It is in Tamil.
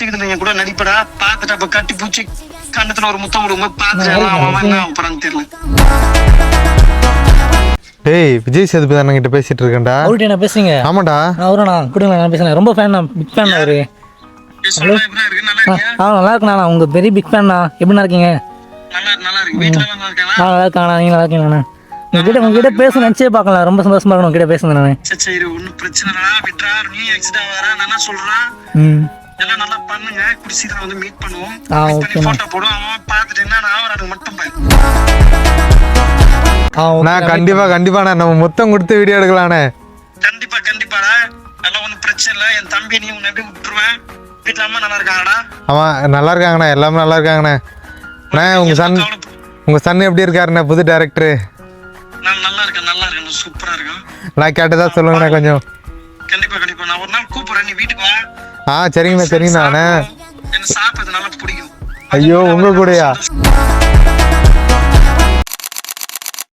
சீக்கிரத்துல என் கூட நடிப்படா? பாத்துட்டு அப்ப கட்டி பூச்சி கண்ணத்துல ஒரு முத்தம் விடும்போது பாத்துட்டு எல்லாம் அவன் அவன் என்ன அப்புறம் தெரியல. டேய் விஜய் சேதுபதி அண்ணன் கிட்ட பேசிட்டு இருக்கேன்டா. அவர்கிட்ட என்ன பேசுங்க ஆமாடா. அவருண்ணா கொடுங்க நான் பேசுறேன். ரொம்ப ஃபேன் நான் பிக் ஃபேன் அவரு. இருக்கியா? ஆ நல்லா இருக்கண்ணா உங்க பெரிய பிக் ஃபேன்ண்ணா எப்படிண்ணா இருக்கீங்க? நல்லா நல்லா இருக்கு. நல்லா இருக்கானா ஆ நல்லா இருக்காண்ணா நீங்க நல்லா இருக்கீங்கண்ணா உங்ககிட்ட உங்ககிட்ட பேச நினச்சே பார்க்கலாம் ரொம்ப சந்தோஷமா இருக்கணும் உங்ககிட்ட பேசுங்க நான் சரி ஒன்னும் பிரச்சனை இல்லடா. விட்றா. நீ எக்ஸிட் ஆகாரா நான் என்ன சொல்றேன்? பண்ணுங்க. குடி சீக்கிரம் வந்து மீட் பண்ணுவோம். பண்ணி. போட்டோ போடுவோம். அவன் பார்த்துட்டு என்ன மட்டும் நான் கண்டிப்பா கண்டிப்பாண்ணே நம்ம மொத்தம் கொடுத்து வீடியோ எடுக்கலாண்ணே. கண்டிப்பா கண்டிப்பாடா. அதெல்லாம் ஒன்றும் பிரச்சனை இல்லை. என் தம்பி நீ உன்னை எப்படி விட்டுருவேன்? வீட்டுல அம்மா நல்லா இருக்காங்கடா? ஆமா நல்லா இருக்காங்கண்ணே. எல்லாமே நல்லா இருக்காங்கண்ணே. அண்ணே உங்க சன் உங்க சன் எப்படி இருக்காருண்ணே புது டேரக்டர் நான் நல்லா இருக்கேன் நல்லா இருக்கேன். சூப்பரா இருக்கேன் நான் கேட்டதா சொல்லுங்கண்ணே கொஞ்சம். கண்டிப்பா கண்டிப்பா. நான் ஒரு நாள் கூப்பிடுறேன். நீ வீட்டுக்கு வா. ஆ சரிங்கண்ணே சரிங்கண்ணா ஐயோ, உங்க கூடயா?